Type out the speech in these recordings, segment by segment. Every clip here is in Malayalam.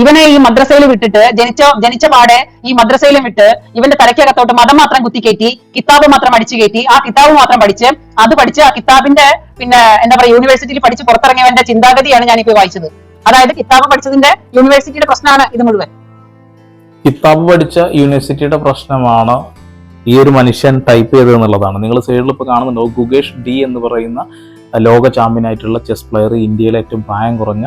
ഇവനെ ഈ മദ്രസയിൽ വിട്ടിട്ട് ജനിച്ച ജനിച്ച പാടെ ഈ മദ്രസയിലും വിട്ട് ഇവന്റെ തലയ്ക്കകത്തോട്ട് മതം മാത്രം കുത്തിക്കയറ്റി കിതാബ് മാത്രം അടിച്ചു കയറ്റി ആ കിതാബ് മാത്രം പഠിച്ച് അത് പഠിച്ച് ആ കിതാബിന്റെ പിന്നെ എന്താ പറയുക യൂണിവേഴ്സിറ്റിയിൽ പഠിച്ച് പുറത്തിറങ്ങിയവന്റെ ചിന്താഗതിയാണ് ഞാനിപ്പോ വായിച്ചത്. അതായത് കിതാബ് പഠിച്ചതിന്റെ യൂണിവേഴ്സിറ്റിയുടെ പ്രശ്നമാണ് ഇത് മുഴുവൻ. കിതാബ് പഠിച്ച യൂണിവേഴ്സിറ്റിയുടെ പ്രശ്നമാണ് ഈ ഒരു മനുഷ്യൻ ടൈപ്പ് ചെയ്തത് എന്നുള്ളതാണ് നിങ്ങൾ സൈഡിൽ ഇപ്പോൾ കാണുന്നുണ്ടോ ഗുഗേഷ് ഡി എന്ന് പറയുന്ന ലോക ചാമ്പ്യൻ ആയിട്ടുള്ള ചെസ് പ്ലെയർ ഇന്ത്യയിലെ ഏറ്റവും പ്രായം കുറഞ്ഞ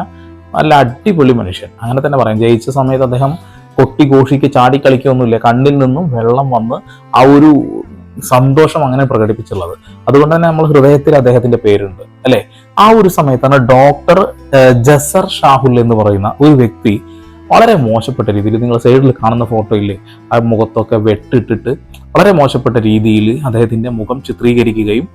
നല്ല അടിപൊളി മനുഷ്യൻ. അങ്ങനെ തന്നെ പറയാം. ജയിച്ച സമയത്ത് അദ്ദേഹം കൊട്ടി ഘോഷിക്ക് ചാടിക്കളിക്കൊന്നുമില്ല കണ്ണിൽ നിന്നും വെള്ളം വന്ന് ആ ഒരു സന്തോഷം അങ്ങനെ പ്രകടിപ്പിച്ചുള്ളത് അതുകൊണ്ട് തന്നെ നമ്മൾ ഹൃദയത്തിൽ അദ്ദേഹത്തിന്റെ പേരുണ്ട്. അല്ലെ? ആ ഒരു സമയത്താണ് ഡോക്ടർ ജസർ ഷാഹുൽ എന്ന് പറയുന്ന ഒരു വ്യക്തി വളരെ മോശപ്പെട്ട രീതിയിൽ നിങ്ങൾ സൈഡിൽ കാണുന്ന ഫോട്ടോയിൽ ആ മുഖത്തൊക്കെ വെട്ടിട്ടിട്ട് വളരെ മോശപ്പെട്ട രീതിയിൽ അദ്ദേഹത്തിന്റെ മുഖം ചിത്രീകരിക്കുകയും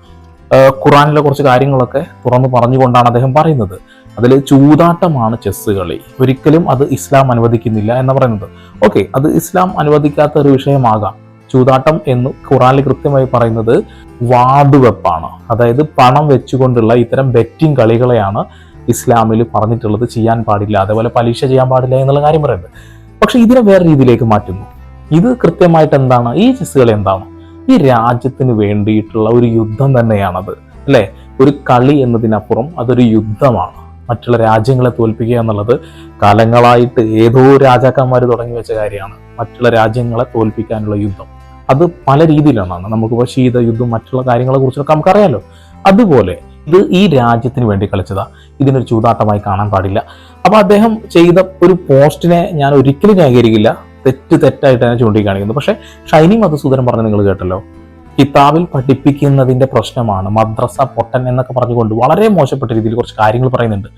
ഖുറാനിലെ കുറച്ച് കാര്യങ്ങളൊക്കെ തുറന്നു പറഞ്ഞുകൊണ്ടാണ് അദ്ദേഹം പറയുന്നത്. അതിൽ ചൂതാട്ടമാണ് ചെസ്സ് കളി. ഒരിക്കലും അത് ഇസ്ലാം അനുവദിക്കുന്നില്ല എന്ന് പറയുന്നത്. ഓക്കെ അത് ഇസ്ലാം അനുവദിക്കാത്ത ഒരു വിഷയമാകാം. ചൂതാട്ടം എന്ന് ഖുറാനിൽ കൃത്യമായി പറയുന്നത് വാതുവെപ്പാണ് അതായത് പണം വെച്ചുകൊണ്ടുള്ള ഇത്തരം ബെറ്റിംഗ് കളികളെയാണ് ഇസ്ലാമിൽ പറഞ്ഞിട്ടുള്ളത് ചെയ്യാൻ പാടില്ല. അതേപോലെ പലിശ ചെയ്യാൻ പാടില്ല എന്നുള്ള കാര്യം പറയുന്നത്. പക്ഷെ ഇതിനെ വേറെ രീതിയിലേക്ക് മാറ്റുന്നു. ഇത് കൃത്യമായിട്ട് എന്താണ്? ഈ ചെസ്സുകൾ എന്താണ്? ഈ രാജ്യത്തിന് വേണ്ടിയിട്ടുള്ള ഒരു യുദ്ധം തന്നെയാണത്. അല്ലേ? ഒരു കളി എന്നതിനപ്പുറം അതൊരു യുദ്ധമാണ്. മറ്റുള്ള രാജ്യങ്ങളെ തോൽപ്പിക്കുക എന്നുള്ളത് കാലങ്ങളായിട്ട് ഏതോ രാജാക്കന്മാർ തുടങ്ങി വെച്ച കാര്യമാണ്. മറ്റുള്ള രാജ്യങ്ങളെ തോൽപ്പിക്കാനുള്ള യുദ്ധം. അത് പല രീതിയിലാണ് നമുക്കിപ്പോൾ ശീതയുദ്ധം മറ്റുള്ള കാര്യങ്ങളെ കുറിച്ചൊക്കെ നമുക്കറിയാലോ. അതുപോലെ ഇത് ഈ രാജ്യത്തിന് വേണ്ടി കളിച്ചതാ. ഇതിനൊരു ചൂതാട്ടമായി കാണാൻ പാടില്ല. അപ്പൊ അദ്ദേഹം ചെയ്ത ഒരു പോസ്റ്റിനെ ഞാൻ ഒരിക്കലും ന്യായീകരിക്കില്ല. തെറ്റ് തെറ്റായിട്ടാണ് ചൂണ്ടിക്കാണിക്കുന്നത് പക്ഷെ ഷൈനി മധുസൂദനം പറഞ്ഞ് നിങ്ങൾ കേട്ടല്ലോ. കിതാബിൽ പഠിപ്പിക്കുന്നതിന്റെ പ്രശ്നമാണ് മദ്രസ പൊട്ടൻ എന്നൊക്കെ പറഞ്ഞുകൊണ്ട് വളരെ മോശപ്പെട്ട രീതിയിൽ കുറച്ച് കാര്യങ്ങൾ പറയുന്നുണ്ട്.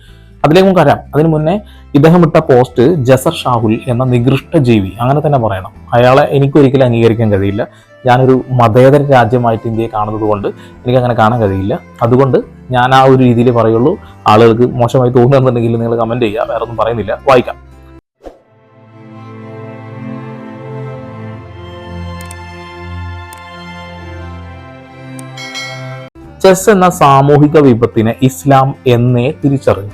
അതിലേക്ക് നമുക്ക് അറിയാം അതിനു മുന്നേ ഇദ്ദേഹം ഇട്ട പോസ്റ്റ് ജസർ ഷാഹുൽ എന്ന നികൃഷ്ട ജീവി അങ്ങനെ തന്നെ പറയണം. അയാളെ എനിക്കൊരിക്കലും അംഗീകരിക്കാൻ കഴിയില്ല. ഞാനൊരു മതേതര രാജ്യമായിട്ട് ഇന്ത്യയെ കാണുന്നത് കൊണ്ട് എനിക്ക് അങ്ങനെ കാണാൻ കഴിയില്ല. അതുകൊണ്ട് ഞാൻ ആ ഒരു രീതിയിൽ പറയുള്ളൂ. ആളുകൾക്ക് മോശമായി തോന്നുന്നുണ്ടെങ്കിൽ നിങ്ങൾ കമന്റ് ചെയ്യുക. വേറെ ഒന്നും പറയുന്നില്ല. വായിക്കാം. ചെസ് എന്ന സാമൂഹിക വിപത്തിനെ ഇസ്ലാം എന്നേ തിരിച്ചറിഞ്ഞു.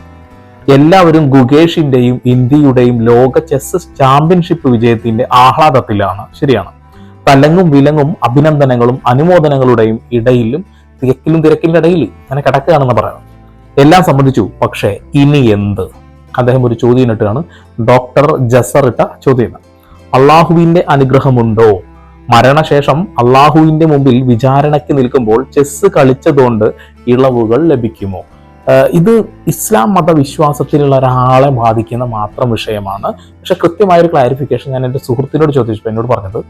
എല്ലാവരും ഗുഗേഷിന്റെയും ഇന്ത്യയുടെയും ലോക ചെസ് ചാമ്പ്യൻഷിപ്പ് വിജയത്തിന്റെ ആഹ്ലാദത്തിലാണ്. ശരിയാണ്. തലങ്ങും വിലങ്ങും അഭിനന്ദനങ്ങളും അനുമോദനങ്ങളുടെയും ഇടയിലും തിരക്കിലും തിരക്കിലും ഇടയിൽ അങ്ങനെ കിടക്കുകയാണെന്ന് പറയാം. എല്ലാം സംബന്ധിച്ചു പക്ഷേ ഇനി എന്ത്? അദ്ദേഹം ഒരു ചോദ്യം ഇട്ടാണ് ഡോക്ടർ ജസർ ഇട്ട ചോദ്യം. അള്ളാഹുവിന്റെ അനുഗ്രഹമുണ്ടോ? മരണശേഷം അള്ളാഹുവിന്റെ മുമ്പിൽ വിചാരണയ്ക്ക് നിൽക്കുമ്പോൾ ചെസ് കളിച്ചതുകൊണ്ട് ഇളവുകൾ ലഭിക്കുമോ? ഇത് ഇസ്ലാം മതവിശ്വാസത്തിലുള്ള ഒരാളെ ബാധിക്കുന്ന മാത്രം വിഷയമാണ്. പക്ഷെ കൃത്യമായ ഒരു ക്ലാരിഫിക്കേഷൻ ഞാൻ എന്റെ സുഹൃത്തിനോട് ചോദിച്ചപ്പോൾ എന്നോട് പറഞ്ഞത്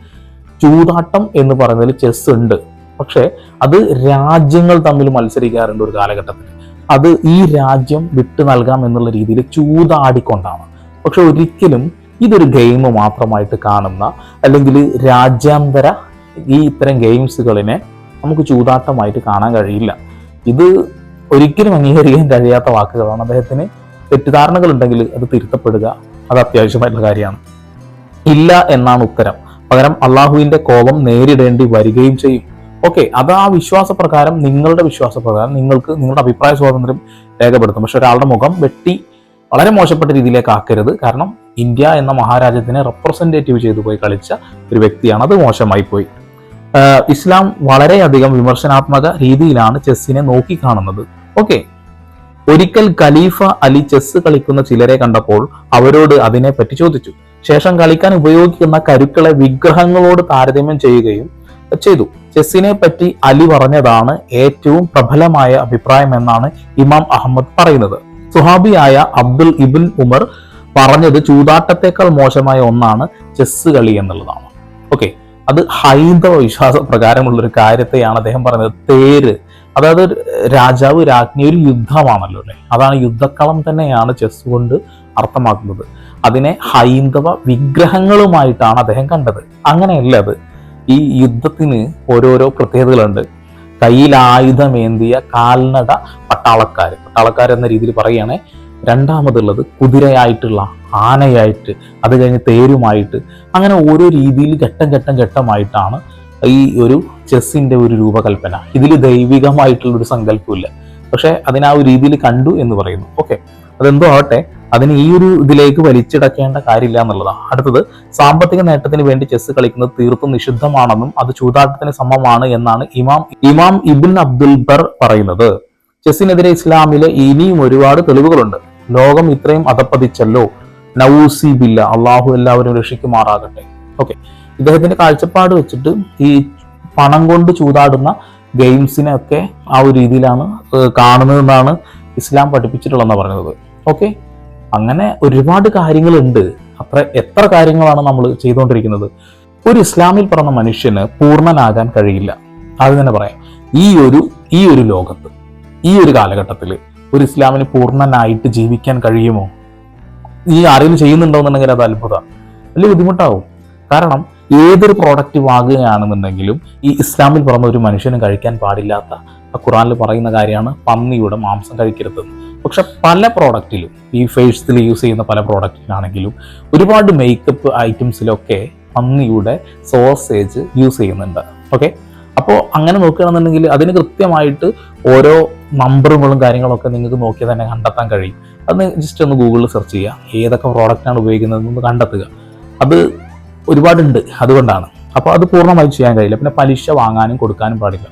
ചൂതാട്ടം എന്ന് പറയുന്നതിൽ ചെസ് ഉണ്ട്. പക്ഷെ അത് രാജ്യങ്ങൾ തമ്മിൽ മത്സരിക്കാറുണ്ട് ഒരു കാലഘട്ടത്തിൽ. അത് ഈ രാജ്യം വിട്ടു നൽകാം എന്നുള്ള രീതിയിൽ ചൂതാടിക്കൊണ്ടാണ്. പക്ഷെ ഒരിക്കലും ഇതൊരു ഗെയിം മാത്രമായിട്ട് കാണുന്ന അല്ലെങ്കിൽ രാജ്യാന്തര ഈ ഇത്തരം ഗെയിംസുകളിനെ നമുക്ക് ചൂതാട്ടമായിട്ട് കാണാൻ കഴിയില്ല. ഇത് ഒരിക്കലും അംഗീകരിക്കാൻ കഴിയാത്ത വാക്കുകളാണ്. അദ്ദേഹത്തിന് തെറ്റിദ്ധാരണകൾ ഉണ്ടെങ്കിൽ അത് തിരുത്തപ്പെടുക അത് അത്യാവശ്യമായിട്ടുള്ള കാര്യമാണ്. ഇല്ല എന്നാണ് ഉത്തരം. പകരം അള്ളാഹുവിന്റെ കോപം നേരിടേണ്ടി വരികയും ചെയ്യും. ഓക്കെ അത് ആ വിശ്വാസപ്രകാരം നിങ്ങളുടെ വിശ്വാസപ്രകാരം നിങ്ങൾക്ക് നിങ്ങളുടെ അഭിപ്രായ സ്വാതന്ത്ര്യം രേഖപ്പെടുത്തും. പക്ഷെ ഒരാളുടെ മുഖം വെട്ടി വളരെ മോശപ്പെട്ട രീതിയിലേക്ക് ആക്കരുത്. കാരണം ഇന്ത്യ എന്ന മഹാരാജ്യത്തിനെ റെപ്രസെന്റേറ്റീവ് ചെയ്തു പോയി കളിച്ച ഒരു വ്യക്തിയാണ്. അത് മോശമായി പോയി. ഇസ്ലാം വളരെയധികം വിമർശനാത്മക രീതിയിലാണ് ചെസ്സിനെ നോക്കിക്കാണുന്നത്. ഓക്കെ. ഒരിക്കൽ ഖലീഫ അലി ചെസ് കളിക്കുന്ന ചിലരെ കണ്ടപ്പോൾ അവരോട് അതിനെ പറ്റി ചോദിച്ചു. ശേഷം കളിക്കാൻ ഉപയോഗിക്കുന്ന കരുക്കളെ വിഗ്രഹങ്ങളോട് താരതമ്യം ചെയ്യുകയും ചെയ്തു. ചെസ്സിനെ പറ്റി അലി പറഞ്ഞതാണ് ഏറ്റവും പ്രബലമായ അഭിപ്രായം എന്നാണ് ഇമാം അഹമ്മദ് പറയുന്നത്. സുഹാബിയായ അബ്ദുൽ ഇബിൻ ഉമർ പറഞ്ഞത് ചൂതാട്ടത്തെക്കാൾ മോശമായ ഒന്നാണ് ചെസ്സ് കളി എന്നുള്ളതാണ്. ഓക്കെ അത് ഹൈന്ദവ വിശ്വാസ പ്രകാരമുള്ള ഒരു കാര്യത്തെയാണ് അദ്ദേഹം പറഞ്ഞത്. തേര്. അതായത് രാജാവ് രാജ്ഞി ഒരു യുദ്ധമാണല്ലോ അല്ലേ? അതാണ് യുദ്ധക്കളം തന്നെയാണ് ചെസ് കൊണ്ട് അർത്ഥമാക്കുന്നത്. അതിനെ ഹൈന്ദവ വിഗ്രഹങ്ങളുമായിട്ടാണ് അദ്ദേഹം കണ്ടത്. അങ്ങനെയല്ല അത്. ഈ യുദ്ധത്തിന് ഓരോരോ പ്രത്യേകതകളുണ്ട്. കയ്യിൽ ആയുധമേന്തിയ കാൽനട പട്ടാളക്കാർ പട്ടാളക്കാർ എന്ന രീതിയിൽ പറയുകയാണെ രണ്ടാമതുള്ളത് കുതിരയായിട്ടുള്ള ആനയായിട്ട് അത് കഴിഞ്ഞ് തേരുമായിട്ട് അങ്ങനെ ഓരോ രീതിയിൽ ഘട്ടം ഘട്ടം ഘട്ടമായിട്ടാണ് ഈ ഒരു ചെസ്സിന്റെ ഒരു രൂപകൽപ്പന. ഇതിൽ ദൈവികമായിട്ടുള്ള ഒരു സങ്കല്പമില്ല പക്ഷെ അതിന് ആ ഒരു രീതിയിൽ കണ്ടു എന്ന് പറയുന്നു. ഓക്കെ. അതെന്തോ ആവട്ടെ. അതിന് ഈ ഒരു ഇതിലേക്ക് വലിച്ചിടക്കേണ്ട കാര്യമില്ല എന്നുള്ളതാണ്. അടുത്തത് സാമ്പത്തിക നേട്ടത്തിന് വേണ്ടി ചെസ്സ് കളിക്കുന്നത് തീർത്തും നിഷിദ്ധമാണെന്നും അത് ചൂതാട്ടത്തിന് സമമാണ് എന്നാണ് ഇമാം ഇമാം ഇബിൻ അബ്ദുൽ ബർ പറയുന്നത്. ചെസ്സിനെതിരെ ഇസ്ലാമിലെ ഇനിയും ഒരുപാട് തെളിവുകളുണ്ട്. ലോകം ഇത്രയും അധപ്പതിച്ചല്ലോ. നൗസി ബില്ല അള്ളാഹു എല്ലാവരും രക്ഷിക്കുമാറാകട്ടെ. ഓക്കെ. ഇദ്ദേഹത്തിന്റെ കാഴ്ചപ്പാട് വെച്ചിട്ട് ഈ പണം കൊണ്ട് ചൂതാടുന്ന ഗെയിംസിനെ ഒക്കെ ആ ഒരു രീതിയിലാണ് കാണുന്നതെന്നാണ് ഇസ്ലാം പഠിപ്പിച്ചിട്ടുള്ളതെന്ന് പറയുന്നത് ഓക്കെ. അങ്ങനെ ഒരുപാട് കാര്യങ്ങളുണ്ട്. അത്ര എത്ര കാര്യങ്ങളാണ് നമ്മൾ ചെയ്തുകൊണ്ടിരിക്കുന്നത്? ഒരു ഇസ്ലാമിൽ പറഞ്ഞ മനുഷ്യന് പൂർണനാകാൻ കഴിയില്ല. അത് തന്നെ പറയാം. ഈ ഒരു ഈ ഒരു ലോകത്ത് ഈ ഒരു കാലഘട്ടത്തിൽ ഒരു ഇസ്ലാമിന് പൂർണനായിട്ട് ജീവിക്കാൻ കഴിയുമോ? ഈ ആരെങ്കിലും ചെയ്യുന്നുണ്ടോന്നുണ്ടെങ്കിൽ അത് അത്ഭുതമാണ് വലിയ ബുദ്ധിമുട്ടാവും. കാരണം ഏതൊരു പ്രോഡക്റ്റ് വാങ്ങുകയാണെന്നുണ്ടെങ്കിലും ഈ ഇസ്ലാമിൽ പറഞ്ഞ ഒരു മനുഷ്യനും കഴിക്കാൻ പാടില്ലാത്ത ഖുറാനിൽ പറയുന്ന കാര്യമാണ് പന്നിയുടെ മാംസം കഴിക്കരുത് പക്ഷെ പല പ്രോഡക്റ്റിലും ഈ ഫേഴ്സിൽ യൂസ് ചെയ്യുന്ന പല പ്രോഡക്റ്റിലാണെങ്കിലും ഒരുപാട് മേക്കപ്പ് ഐറ്റംസിലൊക്കെ പന്നിയുടെ സോസേജ് യൂസ് ചെയ്യുന്നുണ്ട്. ഓക്കെ അപ്പോൾ അങ്ങനെ നോക്കുകയാണെന്നുണ്ടെങ്കിൽ അതിന് കൃത്യമായിട്ട് ഓരോ നമ്പറുകളും കാര്യങ്ങളൊക്കെ നിങ്ങൾക്ക് നോക്കി തന്നെ കണ്ടെത്താൻ കഴിയും. അത് ജസ്റ്റ് ഒന്ന് ഗൂഗിളിൽ സെർച്ച് ചെയ്യുക. ഏതൊക്കെ പ്രോഡക്റ്റാണ് ഉപയോഗിക്കുന്നതെന്ന് കണ്ടെത്തുക. അത് ഒരുപാടുണ്ട്. അതുകൊണ്ടാണ്. അപ്പോൾ അത് പൂർണമായി ചെയ്യാൻ കഴിയില്ല. പിന്നെ പലിശ വാങ്ങാനും കൊടുക്കാനും പാടില്ല.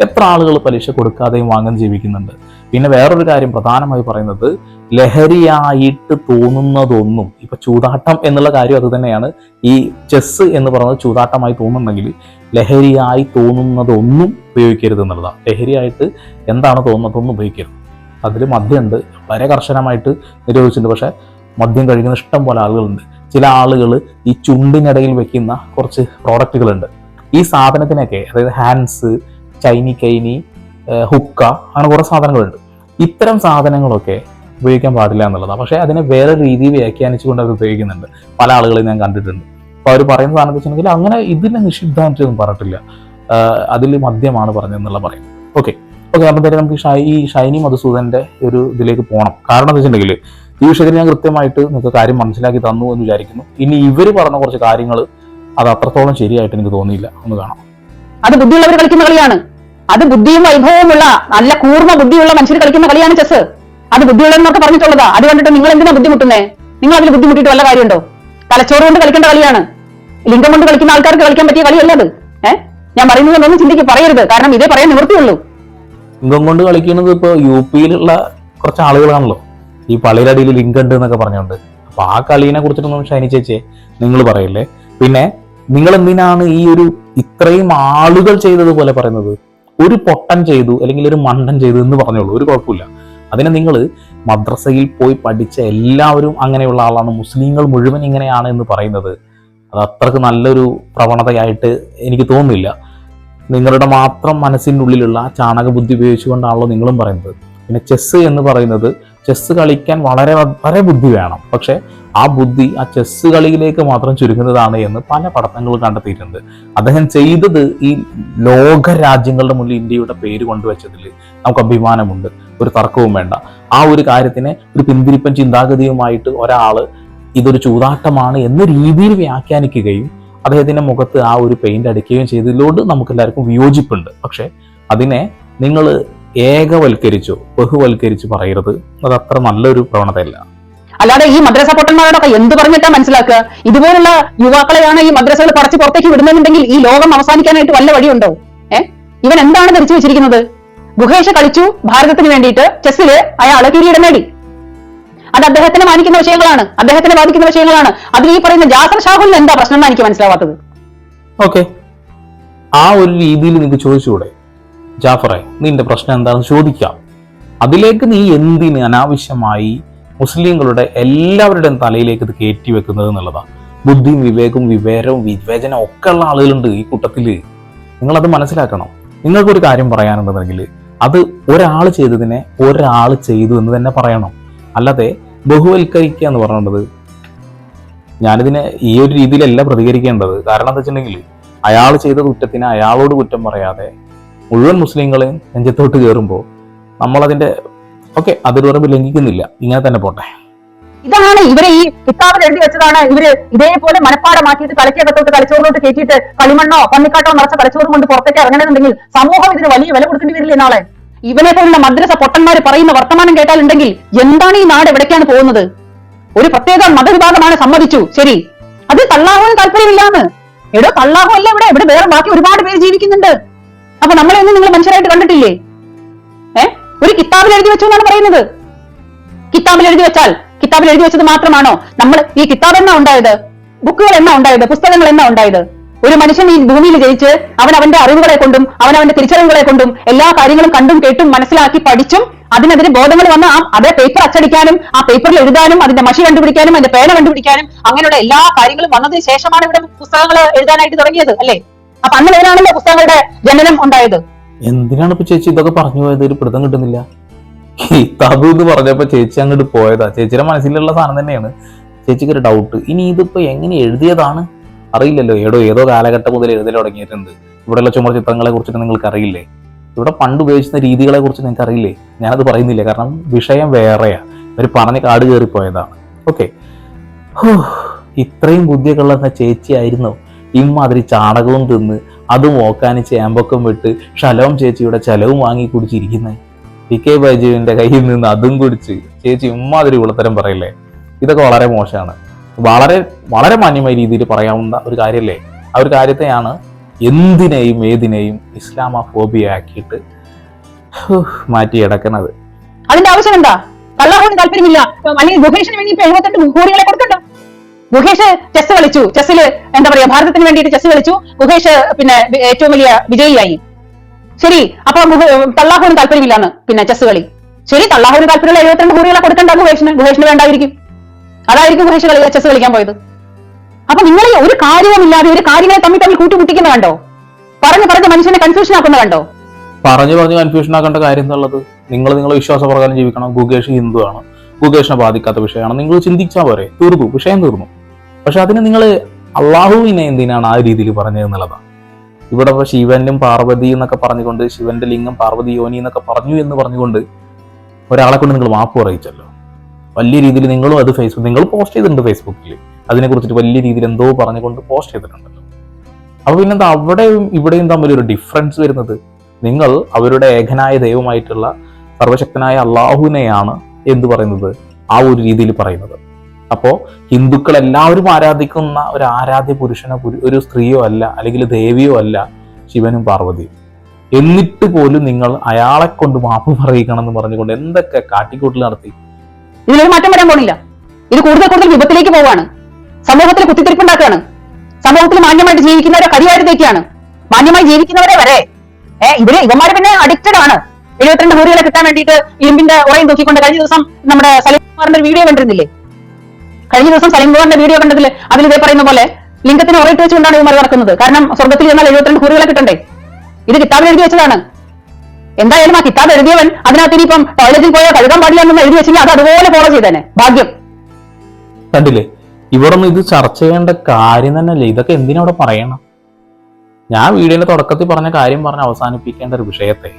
എത്ര ആളുകൾ പലിശ കൊടുക്കാതെയും വാങ്ങാൻ ജീവിക്കുന്നുണ്ട്. പിന്നെ വേറൊരു കാര്യം പ്രധാനമായി പറയുന്നത് ലഹരിയായിട്ട് തോന്നുന്നതൊന്നും ഇപ്പൊ ചൂതാട്ടം എന്നുള്ള കാര്യം അത് തന്നെയാണ്. ഈ ചെസ് എന്ന് പറയുന്നത് ചൂതാട്ടമായി തോന്നുന്നുണ്ടെങ്കിൽ ലഹരിയായി തോന്നുന്നതൊന്നും ഉപയോഗിക്കരുത് എന്നുള്ളതാണ്. ലഹരിയായിട്ട് എന്താണ് തോന്നുന്നതൊന്നും ഉപയോഗിക്കരുത്. അതിൽ മദ്യമുണ്ട് വളരെ കർശനമായിട്ട് നിരോധിച്ചിട്ടുണ്ട്. പക്ഷേ മദ്യം കഴിക്കുന്ന ഇഷ്ടം പോലെ ആളുകളുണ്ട്. ചില ആളുകൾ ഈ ചുണ്ടിനിടയിൽ വെക്കുന്ന കുറച്ച് പ്രോഡക്റ്റുകളുണ്ട് ഈ സാധനത്തിനൊക്കെ അതായത് ഹാൻഡ്സ് ചൈനി കൈനി ഹുക്ക അങ്ങനെ കുറേ സാധനങ്ങളുണ്ട്. ഇത്തരം സാധനങ്ങളൊക്കെ ഉപയോഗിക്കാൻ പാടില്ല എന്നുള്ളതാണ്. പക്ഷേ അതിനെ വേറെ രീതിയിൽ വ്യാഖ്യാനിച്ചുകൊണ്ട് അവർ ഉപയോഗിക്കുന്നുണ്ട്. പല ആളുകളെയും ഞാൻ കണ്ടിട്ടുണ്ട്. അപ്പോൾ അവർ പറയുന്ന സാധനം വെച്ചിട്ടുണ്ടെങ്കിൽ അങ്ങനെ ഇതിനെ നിഷിദ്ധമായിട്ടൊന്നും പറഞ്ഞിട്ടില്ല. അതിൽ മദ്യമാണ് പറഞ്ഞതെന്നുള്ള പറയും. ഓക്കെ ഓക്കെ അപ്പം തന്നെ നമുക്ക് ഈ ഷൈനി മധുസൂദന്റെ ഒരു ഇതിലേക്ക് പോകണം കാരണം എന്താ വെച്ചിട്ടുണ്ടെങ്കിൽ ഈ വിഷയത്തിൽ ഞാൻ കൃത്യമായിട്ട് നിങ്ങൾക്ക് കാര്യം മനസ്സിലാക്കി തന്നു എന്ന് വിചാരിക്കുന്നു. ഇനി ഇവർ പറഞ്ഞ കുറച്ച് കാര്യങ്ങൾ അത് അത്രത്തോളം ശരിയായിട്ട് എനിക്ക് തോന്നിയില്ല. ഒന്ന് കാണാം. അത് ബുദ്ധിയുള്ളവർ കളിക്കുന്ന കളിയാണ്. അത് ബുദ്ധിയും വൈഭവമുള്ള നല്ല കൂർമ്മ ബുദ്ധിയുള്ള മനുഷ്യർ കളിക്കുന്ന കളിയാണ് ചെസ് അത് ബുദ്ധിയുള്ളതെന്നൊക്കെ പറഞ്ഞിട്ടുള്ളതാ. അത് കണ്ടിട്ട് നിങ്ങൾ എന്തിനാ ബുദ്ധിമുട്ടുന്നേ? നിങ്ങൾ അതിൽ ബുദ്ധിമുട്ടിയിട്ട് വല്ല കാര്യമുണ്ടോ? തലച്ചോറ് കൊണ്ട് കളിക്കേണ്ട കളിയാണ്. ലിംഗം കൊണ്ട് കളിക്കുന്ന ആൾക്കാർക്ക് കളിക്കാൻ പറ്റിയ കളിയല്ല അത്? ഏഹ് ഞാൻ പറയുന്നത് ഒന്നും ചിന്തിക്ക് പറയരുത്. കാരണം ഇതേ പറയാൻ നിവൃത്തിയുള്ളൂ. ലിംഗം കൊണ്ട് കളിക്കുന്നത് ഇപ്പൊ യു പിയിലുള്ള കുറച്ച് ആളുകളാണല്ലോ. ഈ പള്ളിയുടെ അടിയിൽ ലിംഗം ഉണ്ട് എന്നൊക്കെ പറഞ്ഞുകൊണ്ട്. അപ്പൊ ആ കളീനെ കുറിച്ചിട്ടൊന്നും ഷൈനി നിങ്ങൾ പറയില്ലേ? പിന്നെ നിങ്ങൾ എന്തിനാണ് ഈ ഒരു ഇത്രയും ആളുകൾ ചെയ്തതുപോലെ പറയുന്നത്? ഒരു പൊട്ടൻ ചെയ്തു അല്ലെങ്കിൽ ഒരു മണ്ടൻ ചെയ്തു എന്ന് പറഞ്ഞോളൂ ഒരു കുഴപ്പമില്ല. അതിനെ നിങ്ങൾ മദ്രസയിൽ പോയി പഠിച്ച എല്ലാവരും അങ്ങനെയുള്ള ആളാണ്. മുസ്ലിങ്ങൾ മുഴുവൻ ഇങ്ങനെയാണ് എന്ന് പറയുന്നത്. അത് അത്രയ്ക്ക് നല്ലൊരു പ്രവണതയായിട്ട് എനിക്ക് തോന്നുന്നില്ല. നിങ്ങളുടെ മാത്രം മനസ്സിന്റെ ഉള്ളിലുള്ള ആ ചാണക ബുദ്ധി ഉപയോഗിച്ചുകൊണ്ടാണല്ലോ നിങ്ങളും പറയുന്നത്. പിന്നെ ചെസ്സ് എന്ന് പറയുന്നത് ചെസ്സ് കളിക്കാൻ വളരെ വളരെ ബുദ്ധി വേണം. പക്ഷെ ആ ബുദ്ധി ആ ചെസ്സ് കളിയിലേക്ക് മാത്രം ചുരുങ്ങുന്നതാണ് എന്ന് പല പഠനങ്ങളും കണ്ടെത്തിയിട്ടുണ്ട്. അദ്ദേഹം ചെയ്തത് ഈ ലോക രാജ്യങ്ങളുടെ മുന്നിൽ ഇന്ത്യയുടെ പേര് കൊണ്ടുവച്ചതിൽ നമുക്ക് അഭിമാനമുണ്ട്. ഒരു തർക്കവും വേണ്ട. ആ ഒരു കാര്യത്തിനെ ഒരു പിന്തിരിപ്പൻ ചിന്താഗതിയുമായിട്ട് ഒരാൾ ഇതൊരു ചൂതാട്ടമാണ് എന്ന രീതിയിൽ വ്യാഖ്യാനിക്കുകയും അദ്ദേഹത്തിന്റെ മുഖത്ത് ആ ഒരു പെയിന്റ് അടിക്കുകയും ചെയ്തതിലോട് നമുക്ക് എല്ലാവർക്കും വിയോജിപ്പുണ്ട്. പക്ഷെ അതിനെ നിങ്ങൾ ഏകവൽക്കരിച്ചോ ബഹുവൽക്കരിച്ചു പറയരുത്. അത് അത്ര നല്ലൊരു പ്രവണതയല്ല. അല്ലാതെ ഈ മദ്രസ പൊട്ടന്മാരോടൊക്കെ എന്ത് പറഞ്ഞിട്ടാ മനസ്സിലാക്കുക? ഇതുപോലുള്ള യുവാക്കളെയാണ് ഈ മദ്രസകൾ പറിച്ച് പുറത്തേക്ക് വിടുന്നതെന്നുണ്ടെങ്കിൽ ഈ ലോകം അവസാനിക്കാനായിട്ട് വല്ല വഴിയുണ്ടോ? ഏ? ഇവൻ എന്താണ് ധരിച്ചു വെച്ചിരിക്കുന്നത്? ഗുഹേഷ് കളിച്ചു ഭാരതത്തിന് വേണ്ടിയിട്ട് ചെസ്സിൽ അയാൾ കിരീടം നേടി. അത് അദ്ദേഹത്തിനെ മാനിക്കുന്ന വിഷയങ്ങളാണ്. അദ്ദേഹത്തിനെ ബാധിക്കുന്ന വിഷയങ്ങളാണ്. അതിൽ ഈ പറയുന്ന ജാസർ ഷാഹുലിന് എന്താ പ്രശ്നം എന്നാണ് എനിക്ക് മനസ്സിലാവാത്തത്? ഓക്കെ. ആ ഒരു രീതിയിൽ നിങ്ങൾക്ക് ചോദിച്ചുകൂടെ? ജാഫറെ നിന്റെ പ്രശ്നം എന്താണെന്ന് ചോദിക്കാം. അതിലേക്ക് നീ എന്തിന് അനാവശ്യമായി മുസ്ലിങ്ങളുടെ എല്ലാവരുടെയും തലയിലേക്ക് ഇത് കയറ്റി വെക്കുന്നത് എന്നുള്ളതാണ് ബുദ്ധിയും വിവേകവും വിവേരവും വിവേചനവും ഒക്കെ ഉള്ള ആളുകളുണ്ട് ഈ കൂട്ടത്തിൽ. നിങ്ങളത് മനസ്സിലാക്കണം? നിങ്ങൾക്കൊരു കാര്യം പറയാനുണ്ടെന്നുണ്ടെങ്കിൽ അത് ഒരാൾ ചെയ്തതിനെ ഒരാൾ ചെയ്തു എന്ന് തന്നെ പറയണം. അല്ലാതെ ബഹുവൽക്കരിക്കുക എന്ന് പറയുന്നത് ഞാനിതിനെ ഈ ഒരു രീതിയിലല്ല പ്രതികരിക്കേണ്ടത്. കാരണം എന്താ വെച്ചിട്ടുണ്ടെങ്കിൽ അയാൾ ചെയ്ത കുറ്റത്തിന് അയാളോട് കുറ്റം പറയാതെ മുഴുവൻ മുസ്ലിങ്ങളെയും നെഞ്ചത്തോട്ട് കയറുമ്പോൾ നമ്മളതിന്റെ ഓക്കെ അതിർവറമ്പ് ലംഘിക്കുന്നില്ല. ഇങ്ങനെ തന്നെ പോട്ടെ. ഇതാണ് ഇവരെ ഈ കിതാബിൽ എഴുതി വെച്ചതാണ്. ഇവർ ഇതേപോലെ മനപ്പാടമാക്കിയിട്ട് കളിക്കകത്തോട്ട് തലച്ചോറിലോട്ട് കയറ്റിയിട്ട് കളിമണ്ണോ പന്നിക്കാട്ടോ നിറച്ച കളിച്ചോറും കൊണ്ട് പുറത്തേക്ക് ഇറങ്ങണമെന്നുണ്ടെങ്കിൽ സമൂഹം ഇതിന് വലിയ വില കൊടുക്കേണ്ടി വരില്ലേ നാളെ? ഇവനെ പോലുള്ള മദ്രസ പൊട്ടന്മാര് പറയുന്ന വർത്തമാനം കേട്ടാലുണ്ടെങ്കിൽ എന്താണ് ഈ നാട് എവിടേക്കാണ് പോകുന്നത്? ഒരു പ്രത്യേക മതവിഭാഗമാണ് സമ്മതിച്ചു. ശരി. അത് തള്ളാഹുവിന് താല്പര്യമില്ലാന്ന്. എടോ തള്ളാഹു അല്ല ഇവിടെ. ഇവിടെ വേറെ ബാക്കി ഒരുപാട് പേര് ജീവിക്കുന്നുണ്ട്. അപ്പൊ നമ്മളെയൊന്നും നിങ്ങൾ മനുഷ്യരായിട്ട് കണ്ടിട്ടില്ലേ? ഏ? ഒരു കിതാബിൽ എഴുതി വെച്ചു എന്നാണ് പറയുന്നത്. കിതാബിൽ എഴുതി വെച്ചാൽ കിതാബിൽ എഴുതി വെച്ചത് മാത്രമാണോ? നമ്മൾ ഈ കിതാബ് എന്നാ ഉണ്ടായത്? ബുക്കുകൾ എന്നാ ഉണ്ടായത്? പുസ്തകങ്ങൾ എന്നാ ഉണ്ടായത്? ഒരു മനുഷ്യൻ ഈ ഭൂമിയിൽ ജയിച്ച് അവൻ അവന്റെ അറിവുകളെ കൊണ്ടും അവൻ അവന്റെ തിരിച്ചറിവുകളെ കൊണ്ടും എല്ലാ കാര്യങ്ങളും കണ്ടും കേട്ടും മനസ്സിലാക്കി പഠിച്ചും അതിനെതിരെ ബോധങ്ങൾ വന്ന ആ അതേ പേപ്പർ അച്ചടിക്കാനും ആ പേപ്പറിൽ എഴുതാനും അതിന്റെ മഷി കണ്ടുപിടിക്കാനും അതിന്റെ പേന കണ്ടുപിടിക്കാനും അങ്ങനെയുള്ള എല്ലാ കാര്യങ്ങളും വന്നതിന് ശേഷമാണ് ഇവിടെ പുസ്തകങ്ങൾ എഴുതാനായിട്ട് തുടങ്ങിയത് അല്ലേ? അപ്പൊ അന്ന് ഇവരാണല്ലോ പുസ്തകങ്ങളുടെ ജനനം ഉണ്ടായത്? എന്തിനാണ് ഇപ്പൊ ചേച്ചി ഇതൊക്കെ പറഞ്ഞു പോയത്? ഒരു പിടുത്തം കിട്ടുന്നില്ല. കിതാബ് എന്ന് പറഞ്ഞപ്പോ ചേച്ചി അങ്ങോട്ട് പോയതാ. ചേച്ചിയുടെ മനസ്സിലുള്ള സാധനം തന്നെയാണ്. ചേച്ചിക്ക് ഒരു ഡൗട്ട് ഇനി ഇതിപ്പോ എങ്ങനെ എഴുതിയതാണ്? അറിയില്ലല്ലോ. ഏടോ ഏതോ കാലഘട്ടം മുതൽ എഴുതൽ തുടങ്ങിയിട്ടുണ്ട്. ഇവിടെയുള്ള ചുമർ ചിത്രങ്ങളെ കുറിച്ചിട്ട് നിങ്ങൾക്ക് അറിയില്ലേ? ഇവിടെ പണ്ട് ഉപയോഗിച്ചിരുന്ന രീതികളെ കുറിച്ച് നിങ്ങൾക്ക് അറിയില്ലേ? ഞാനത് പറയുന്നില്ല. കാരണം വിഷയം വേറെയാ. ഇവർ പറഞ്ഞ് കാട് കയറിപ്പോയതാണ്. ഓക്കെ ഇത്രയും ബുദ്ധിയൊക്കെ ഉള്ള ചേച്ചി ആയിരുന്നു ഇമ്മാതിരി ചാണകവും തിന്ന് അതും ഓക്കാനി ചേമ്പൊക്കം വിട്ട് ഷലോം ചേച്ചിയുടെ ചെലവും വാങ്ങി കുടിച്ചിരിക്കുന്നത് പി കെ ബൈജുവിന്റെ കയ്യിൽ നിന്ന് അതും കുടിച്ച് ചേച്ചി ഇമ്മാതിരി ഉള്ളത്തരം പറയില്ലേ? ഇതൊക്കെ വളരെ മോശമാണ്. വളരെ വളരെ മാന്യമായ രീതിയിൽ പറയാവുന്ന ഒരു കാര്യമല്ലേ ആ ഒരു കാര്യത്തെയാണ് എന്തിനേയും ഏതിനേയും ഇസ്ലാമോഫോബിയ ആക്കിയിട്ട് ഹ്, മാറ്റി കിടക്കുന്നത് അതിന്റെ ആവശ്യം എന്താ? തള്ളാഹുവിന് താല്പര്യമില്ല. അല്ലെങ്കിൽ ഗുഹേഷിന് വേണ്ടി എഴുപത്തെട്ട് കൊടുക്കണ്ട. ഗുഹേഷ് ചെസ് കളിച്ചു. ചെസ്സിൽ എന്താ പറയാ ഭാരതത്തിന് വേണ്ടിയിട്ട് ചെസ് കളിച്ചു. ഗുഹേഷ് പിന്നെ ഏറ്റവും വലിയ വിജയിയായി. ശരി അപ്പൊ തള്ളാഹുവിന് താല്പര്യമില്ലാന്ന്. പിന്നെ ചെസ് കളി. ശരി തള്ളാഹുവിന് താല്പര്യമുള്ള എഴുപത്തിരണ്ട് കുറികളെ കൊടുക്കണ്ട ഗുഹേഷിന് ഗുഹേഷിന് വേണ്ടായിരിക്കും. അതായിരിക്കും ഗുഹേഷ് കളി ചെസ് കളിക്കാൻ പോയത്. അപ്പൊ നിങ്ങൾ ഒരു കാര്യവുമില്ലാതെ ഒരു കാര്യങ്ങളെ തമ്മിൽ തമ്മിൽ കൂട്ടിമുട്ടിക്കുന്ന കണ്ടോ? പറഞ്ഞു പറഞ്ഞ് മനുഷ്യനെ കൺഫ്യൂഷൻ ആക്കുന്ന കണ്ടോ? പറഞ്ഞു പറഞ്ഞ് കൺഫ്യൂഷൻ ആക്കേണ്ട കാര്യം എന്നുള്ളത് നിങ്ങൾ നിങ്ങളെ വിശ്വാസപ്രകാരം ജീവിക്കണം. ഗുഗേഷ് ഹിന്ദു ആണ് ഗുഗേഷിനെ ബാധിക്കാത്ത വിഷയമാണ്. നിങ്ങൾ ചിന്തിച്ചാൽ പോരെ. തീർന്നു. വിഷയം തീർന്നു. പക്ഷെ അതിന് നിങ്ങൾ അള്ളാഹുവിനെ എന്തിനാണ് ആ രീതിയിൽ പറഞ്ഞത് എന്നുള്ളതാണ്. ഇവിടെ ഇപ്പൊ ശിവനും പാർവതി എന്നൊക്കെ പറഞ്ഞുകൊണ്ട് ശിവന്റെ ലിംഗം പാർവതി യോനി എന്നൊക്കെ പറഞ്ഞു എന്ന് പറഞ്ഞുകൊണ്ട് ഒരാളെ കൊണ്ട് നിങ്ങൾ മാപ്പ് പറയിച്ചല്ലോ. വലിയ രീതിയിൽ നിങ്ങളും അത് ഫേസ്ബുക്ക് നിങ്ങൾ പോസ്റ്റ് ചെയ്തിട്ടുണ്ട് ഫേസ്ബുക്കിൽ അതിനെ കുറിച്ചിട്ട് വലിയ രീതിയിൽ എന്തോ പറഞ്ഞുകൊണ്ട് പോസ്റ്റ് ചെയ്തിട്ടുണ്ടല്ലോ. അപ്പൊ പിന്നെന്താ അവിടെയും ഇവിടെയും തമ്മിൽ ഒരു ഡിഫറൻസ് വരുന്നത് നിങ്ങൾ അവരുടെ ഏകനായ ദൈവമായിട്ടുള്ള സർവശക്തനായ അള്ളാഹുവിനെയാണ് എന്ത് പറയുന്നത് ആ ഒരു രീതിയിൽ പറയുന്നത്. അപ്പോൾ ഹിന്ദുക്കൾ എല്ലാവരും ആരാധിക്കുന്ന ഒരു ആരാധ്യ പുരുഷനോ ഒരു സ്ത്രീയോ അല്ല അല്ലെങ്കിൽ ദേവിയോ അല്ല ശിവനും പാർവതിയും. എന്നിട്ട് പോലും നിങ്ങൾ അയാളെ കൊണ്ട് മാപ്പ് പറയിക്കണം എന്ന് പറഞ്ഞുകൊണ്ട് എന്തൊക്കെ കാട്ടിക്കൂട്ടിൽ നടത്തി? ഇതിലൊരു മാറ്റം വരാൻ പോണില്ല. ഇത് കൂടുതൽ കൂടുതൽ വിപത്തിലേക്ക് പോവാണ് സമൂഹത്തിൽ കുത്തിത്തിരിപ്പുണ്ടാക്കുകയാണ്. സമൂഹത്തിൽ മാന്യമായിട്ട് ജീവിക്കുന്നവരെ കരിയായിട്ടേക്കാണ് മാന്യമായി ജീവിക്കുന്നവരെ വരെ ഏഹ് ഇവർ ഇവന്മാര് പിന്നെ അഡിക്റ്റഡ് ആണ്. എഴുപത്തിരണ്ട് ഹൂറികളെ കിട്ടാൻ വേണ്ടിയിട്ട് ഇരുമ്പിന്റെ ഉറയും തൂക്കിക്കൊണ്ട് കഴിഞ്ഞ ദിവസം നമ്മുടെ സലീം കുമാറിന്റെ ഒരു വീഡിയോ കണ്ടിരുന്നില്ലേ? കഴിഞ്ഞ ദിവസം സലീം കുമാറിന്റെ വീഡിയോ കണ്ടതിൽ അതിൽ ഇതേ പറയുന്ന പോലെ ലിംഗത്തിന് ഉറയിട്ട് വെച്ചുകൊണ്ടാണ് ഇവന്മാർ നടക്കുന്നത്. കാരണം സ്വർഗത്തിൽ ചെന്നാൽ എഴുപത്തിരണ്ട് ഹൂറികളെ കിട്ടണ്ടേ? ഇത് കിതാബിൽ എഴുതി വെച്ചതാണ്. എന്തായാലും ആ കിതാബ് എഴുതിയവൻ അതിനകത്ത് ഇനിയിപ്പം ടോയ്ലറ്റിൽ പോയാൽ കഴുകാൻ പാടില്ല എന്ന് എഴുതി വെച്ചെങ്കിൽ അത് അതുപോലെ ഫോളോ ചെയ്തേനെ. ഭാഗ്യം. കണ്ടില്ലേ? ഇവിടെ ഇത് ചർച്ച ചെയ്യേണ്ട കാര്യം തന്നെയല്ലേ? ഇതൊക്കെ എന്തിനാ ഇവിടെ പറയണം? ഞാൻ വീഡിയോയുടെ തുടക്കത്തിൽ പറഞ്ഞ കാര്യം പറഞ്ഞ് അവസാനിപ്പിക്കേണ്ട ഒരു വിഷയത്തെ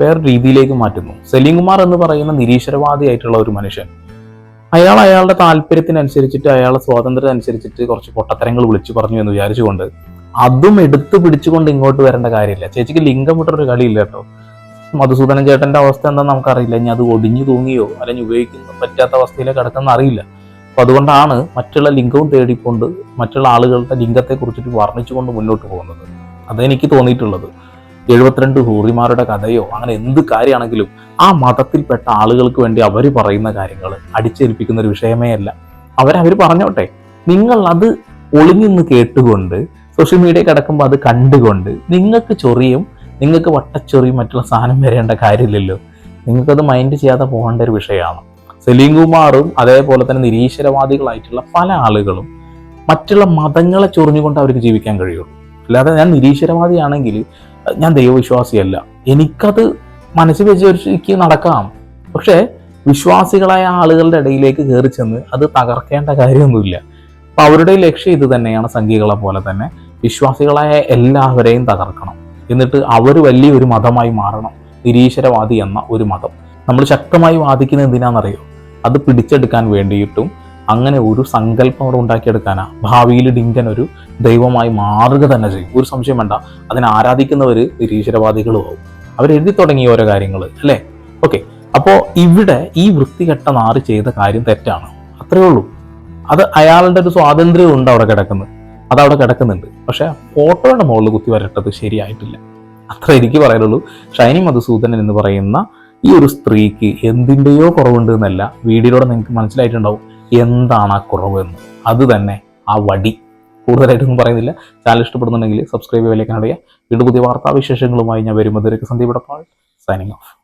വേറെ രീതിയിലേക്ക് മാറ്റുന്നു. സലീം കുമാർ എന്ന് പറയുന്ന നിരീശ്വരവാദിയായിട്ടുള്ള ഒരു മനുഷ്യൻ അയാൾ അയാളുടെ താല്പര്യത്തിനനുസരിച്ചിട്ട് അയാളുടെ സ്വാതന്ത്ര്യത്തിനനുസരിച്ചിട്ട് കുറച്ച് പൊട്ടത്തരങ്ങൾ വിളിച്ചു പറഞ്ഞു എന്ന് വിചാരിച്ചുകൊണ്ട് അതും എടുത്തു പിടിച്ചുകൊണ്ട് ഇങ്ങോട്ട് വരേണ്ട കാര്യമില്ല. ചേച്ചിക്ക് ലിംഗം വിട്ടൊരു കളിയില്ല കേട്ടോ. മധുസൂദനൻ ചേട്ടന്റെ അവസ്ഥ എന്താണെന്ന് നമുക്കറിയില്ല. ഇനി അത് ഒടിഞ്ഞു തൂങ്ങിയോ അല്ലെങ്കിൽ ഉപയോഗിക്കുന്ന പറ്റാത്ത അവസ്ഥയിലേക്ക് കിടക്കുന്ന അറിയില്ല. അപ്പൊ അതുകൊണ്ടാണ് മറ്റുള്ള ലിംഗവും തേടിക്കൊണ്ട് മറ്റുള്ള ആളുകളുടെ ലിംഗത്തെ കുറിച്ചിട്ട് വർണിച്ചുകൊണ്ട് മുന്നോട്ട് പോകുന്നത്. അതെനിക്ക് തോന്നിയിട്ടുള്ളത്. എഴുപത്തിരണ്ട് ഹൂറിമാരുടെ കഥയോ അങ്ങനെ എന്ത് കാര്യമാണെങ്കിലും ആ മതത്തിൽപ്പെട്ട ആളുകൾക്ക് വേണ്ടി അവർ പറയുന്ന കാര്യങ്ങൾ അടിച്ചേൽപ്പിക്കുന്ന ഒരു വിഷയമേ അല്ല. അവരവർ പറഞ്ഞോട്ടെ നിങ്ങൾ അത് ഒളിഞ്ഞിന്ന് കേട്ടുകൊണ്ട് സോഷ്യൽ മീഡിയ കിടക്കുമ്പോൾ അത് കണ്ടുകൊണ്ട് നിങ്ങൾക്ക് ചൊറിയും നിങ്ങൾക്ക് വട്ടച്ചൊറിയും മറ്റുള്ള സാധനം വരേണ്ട കാര്യമില്ലല്ലോ. നിങ്ങൾക്കത് മൈൻഡ് ചെയ്യാതെ പോകേണ്ട ഒരു വിഷയമാണ്. സലീം കുമാറും അതേപോലെ തന്നെ നിരീശ്വരവാദികളായിട്ടുള്ള പല ആളുകളും മറ്റുള്ള മതങ്ങളെ ചൊറിഞ്ഞുകൊണ്ട് അവർക്ക് ജീവിക്കാൻ കഴിയുള്ളൂ. അല്ലാതെ ഞാൻ നിരീശ്വരവാദിയാണെങ്കിൽ ഞാൻ ദൈവവിശ്വാസിയല്ല. എനിക്കത് മനസ്സിൽ വെച്ച് നടക്കാം. പക്ഷേ വിശ്വാസികളായ ആളുകളുടെ ഇടയിലേക്ക് കയറി ചെന്ന് അത് തകർക്കേണ്ട കാര്യമൊന്നുമില്ല. അപ്പൊ അവരുടെ ലക്ഷ്യം ഇത് തന്നെയാണ് സംഘികളെ പോലെ തന്നെ. വിശ്വാസികളായ എല്ലാവരെയും തകർക്കണം. എന്നിട്ട് അവർ വലിയൊരു മതമായി മാറണം. നിരീശ്വരവാദി എന്ന ഒരു മതം. നമ്മൾ ശക്തമായി വാദിക്കുന്നത് എന്തിനാണെന്നറിയോ? അത് പിടിച്ചെടുക്കാൻ വേണ്ടിയിട്ടും അങ്ങനെ ഒരു സങ്കല്പം അവിടെ ഉണ്ടാക്കിയെടുക്കാനാ. ഭാവിയിൽ ഡിങ്കൻ ഒരു ദൈവമായി മാറുക തന്നെ ചെയ്യും. ഒരു സംശയം വേണ്ട. അതിനെ ആരാധിക്കുന്നവർ നിരീശ്വരവാദികളും ആവും. അവരെഴുതി തുടങ്ങിയ ഓരോ കാര്യങ്ങൾ അല്ലേ? ഓക്കെ. അപ്പോൾ ഇവിടെ ഈ വൃത്തികെട്ട നാറ് ചെയ്ത കാര്യം തെറ്റാണ്. അത്രയേ ഉള്ളൂ. അത് അയാളുടെ ഒരു സ്വാതന്ത്ര്യം ഉണ്ട് അവിടെ കിടക്കുന്നത്. അത് അവിടെ കിടക്കുന്നുണ്ട്. പക്ഷേ ഫോട്ടോയുടെ മുകളിൽ കുത്തി വരട്ടത് ശരിയായിട്ടില്ല. അത്ര എനിക്ക് പറയാനുള്ളൂ. ഷൈനി മധുസൂദനൻ എന്ന് പറയുന്ന ഈ ഒരു സ്ത്രീക്ക് എന്തിന്റെയോ കുറവുണ്ട് എന്നല്ല വീഡിയോയിലൂടെ നിങ്ങൾക്ക് മനസ്സിലായിട്ടുണ്ടാവും. എന്താണ് ആ കുറവ് എന്ന് അത് തന്നെ ആ വടി. കൂടുതലായിട്ടൊന്നും പറയുന്നില്ല. ചാനൽ ഇഷ്ടപ്പെടുന്നുണ്ടെങ്കിൽ സബ്സ്ക്രൈബ് ചെയ്യാൻ അറിയാം വീണ്ടും പുതിയ വാർത്താവിശേഷങ്ങളുമായി ഞാൻ വരുമ്പോൾ സന്ദീപ് ഇടപ്പാൾ സൈനിങ് ഓഫ്